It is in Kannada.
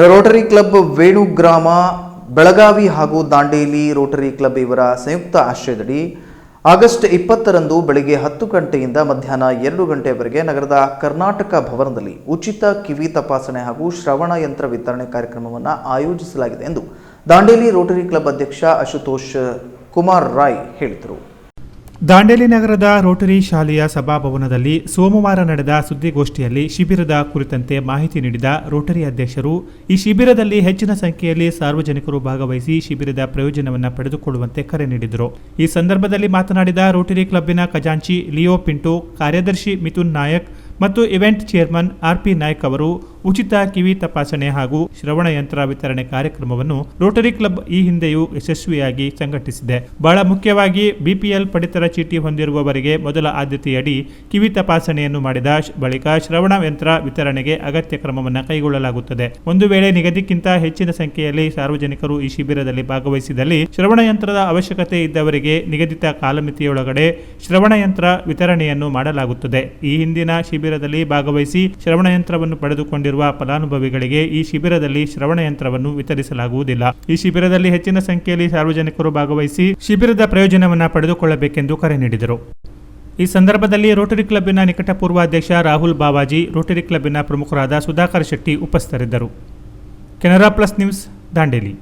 ರೋಟರಿ ಕ್ಲಬ್ ವೇಣುಗ್ರಾಮ, ಬೆಳಗಾವಿ ಹಾಗೂ ದಾಂಡೇಲಿ ರೋಟರಿ ಕ್ಲಬ್ ಇವರ ಸಂಯುಕ್ತ ಆಶ್ರಯದಡಿ ಆಗಸ್ಟ್ ಇಪ್ಪತ್ತರಂದು ಬೆಳಗ್ಗೆ ಹತ್ತು ಗಂಟೆಯಿಂದ ಮಧ್ಯಾಹ್ನ ಎರಡು ಗಂಟೆಯವರೆಗೆ ನಗರದ ಕರ್ನಾಟಕ ಭವನದಲ್ಲಿ ಉಚಿತ ಕಿವಿ ತಪಾಸಣೆ ಹಾಗೂ ಶ್ರವಣ ಯಂತ್ರ ವಿತರಣೆ ಕಾರ್ಯಕ್ರಮವನ್ನು ಆಯೋಜಿಸಲಾಗಿದೆ ಎಂದು ದಾಂಡೇಲಿ ರೋಟರಿ ಕ್ಲಬ್ ಅಧ್ಯಕ್ಷ ಅಶುತೋಷ್ ಕುಮಾರ್ ರಾಯ್ ಹೇಳಿದರು. ದಾಂಡೇಲಿ ನಗರದ ರೋಟರಿ ಶಾಲೆಯ ಸಭಾಭವನದಲ್ಲಿ ಸೋಮವಾರ ನಡೆದ ಸುದ್ದಿಗೋಷ್ಠಿಯಲ್ಲಿ ಶಿಬಿರದ ಕುರಿತಂತೆ ಮಾಹಿತಿ ನೀಡಿದ ರೋಟರಿ ಅಧ್ಯಕ್ಷರು, ಈ ಶಿಬಿರದಲ್ಲಿ ಹೆಚ್ಚಿನ ಸಂಖ್ಯೆಯಲ್ಲಿ ಸಾರ್ವಜನಿಕರು ಭಾಗವಹಿಸಿ ಶಿಬಿರದ ಪ್ರಯೋಜನವನ್ನು ಪಡೆದುಕೊಳ್ಳುವಂತೆ ಕರೆ ನೀಡಿದರು. ಈ ಸಂದರ್ಭದಲ್ಲಿ ಮಾತನಾಡಿದ ರೋಟರಿ ಕ್ಲಬ್ಬಿನ ಖಜಾಂಚಿ ಲಿಯೋ ಪಿಂಟು, ಕಾರ್ಯದರ್ಶಿ ಮಿಥುನ್ ನಾಯಕ್ ಮತ್ತು ಇವೆಂಟ್ ಚೇರ್ಮನ್ ಆರ್ಪಿ ನಾಯ್ಕ್ ಅವರು ಉಚಿತ ಕಿವಿ ತಪಾಸಣೆ ಹಾಗೂ ಶ್ರವಣ ಯಂತ್ರ ವಿತರಣೆ ಕಾರ್ಯಕ್ರಮವನ್ನು ರೋಟರಿ ಕ್ಲಬ್ ಈ ಹಿಂದೆಯೂ ಯಶಸ್ವಿಯಾಗಿ ಸಂಘಟಿಸಿದೆ. ಬಹಳ ಮುಖ್ಯವಾಗಿ ಬಿಪಿಎಲ್ ಪಡಿತರ ಚೀಟಿ ಹೊಂದಿರುವವರಿಗೆ ಮೊದಲ ಆದ್ಯತೆಯಡಿ ಕಿವಿ ತಪಾಸಣೆಯನ್ನು ಮಾಡಿದ ಬಳಿಕ ಶ್ರವಣ ಯಂತ್ರ ವಿತರಣೆಗೆ ಅಗತ್ಯ ಕ್ರಮವನ್ನು ಕೈಗೊಳ್ಳಲಾಗುತ್ತದೆ. ಒಂದು ವೇಳೆ ನಿಗದಿಕ್ಕಿಂತ ಹೆಚ್ಚಿನ ಸಂಖ್ಯೆಯಲ್ಲಿ ಸಾರ್ವಜನಿಕರು ಈ ಶಿಬಿರದಲ್ಲಿ ಭಾಗವಹಿಸಿದಲ್ಲಿ ಶ್ರವಣ ಯಂತ್ರದ ಅವಶ್ಯಕತೆ ಇದ್ದವರಿಗೆ ನಿಗದಿತ ಕಾಲಮಿತಿಯೊಳಗಡೆ ಶ್ರವಣ ಯಂತ್ರ ವಿತರಣೆಯನ್ನು ಮಾಡಲಾಗುತ್ತದೆ. ಈ ಹಿಂದಿನ ಶಿಬಿರದಲ್ಲಿ ಭಾಗವಹಿಸಿ ಶ್ರವಣ ಯಂತ್ರವನ್ನು ಪಡೆದುಕೊಂಡಿರುವ ಫಲಾನುಭವಿಗಳಿಗೆ ಈ ಶಿಬಿರದಲ್ಲಿ ಶ್ರವಣ ಯಂತ್ರವನ್ನು ವಿತರಿಸಲಾಗುವುದಿಲ್ಲ. ಈ ಶಿಬಿರದಲ್ಲಿ ಹೆಚ್ಚಿನ ಸಂಖ್ಯೆಯಲ್ಲಿ ಸಾರ್ವಜನಿಕರು ಭಾಗವಹಿಸಿ ಶಿಬಿರದ ಪ್ರಯೋಜನವನ್ನು ಪಡೆದುಕೊಳ್ಳಬೇಕೆಂದು ಕರೆ ನೀಡಿದರು. ಈ ಸಂದರ್ಭದಲ್ಲಿ ರೋಟರಿ ಕ್ಲಬ್ಬಿನ ನಿಕಟಪೂರ್ವ ಅಧ್ಯಕ್ಷ ರಾಹುಲ್ ಬಾವಾಜಿ ರೋಟರಿ ಕ್ಲಬ್ನ ಪ್ರಮುಖರಾದ ಸುಧಾಕರ್ ಶೆಟ್ಟಿ ಉಪಸ್ಥಿತರಿದ್ದರು. Canara plus news, Dandeli.